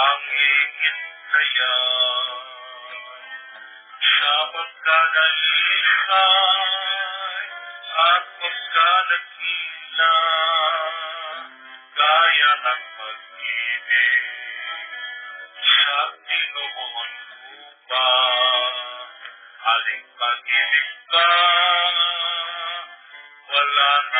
ang higit kaya sa pagkadalisay at pagkadakila gaya ng pag-ibig sa tinuon ko ba aling pag-ibig ka wala nang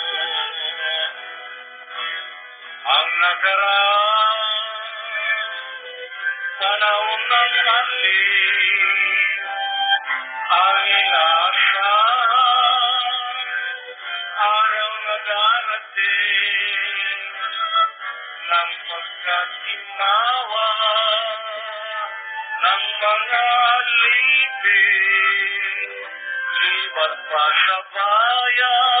abuti pagkalagot na doon ang nakaraan panahon ng pagkatimawa ng mga alipin libat pa sa bayan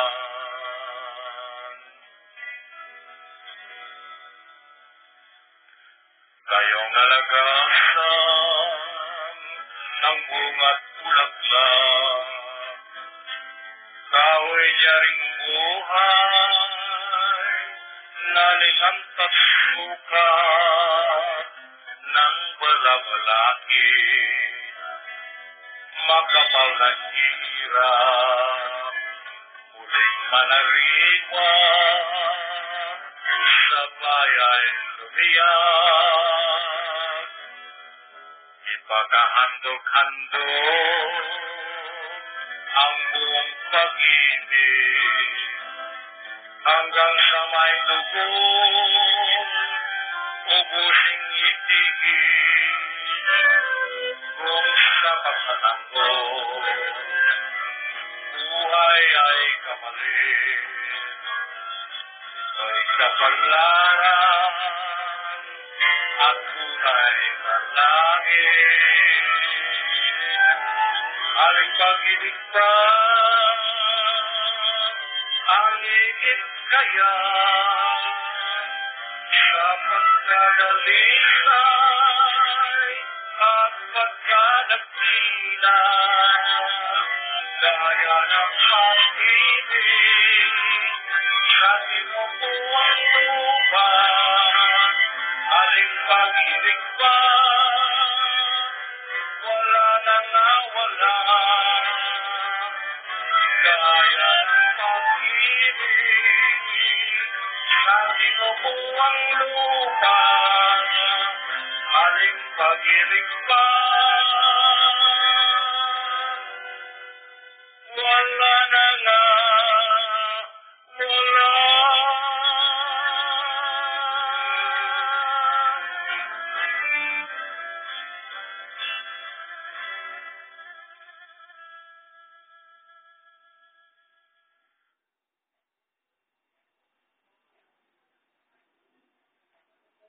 Kayong nalagasan ng bunga't bulaklak, kahoy niya ring buhay, nalingantas suka ng balabalaki, makapal na hirap, muling manariwa, sa bayan lumiyak, ipagkahandog-handog ang buong pag-ibig. Hanggang sa may dugon ubusing itigil. Kung sa pagkatango buhay ay kamalit ito'y kapalaran at tunay na langit. Aling kaya. Sa pagkadalisay at pagkadagkila gaya ng pag-ibig pag-ibig pa wala na nawala gaya ng pag-ibig sa tinubuang lupa aling pag-ibig pa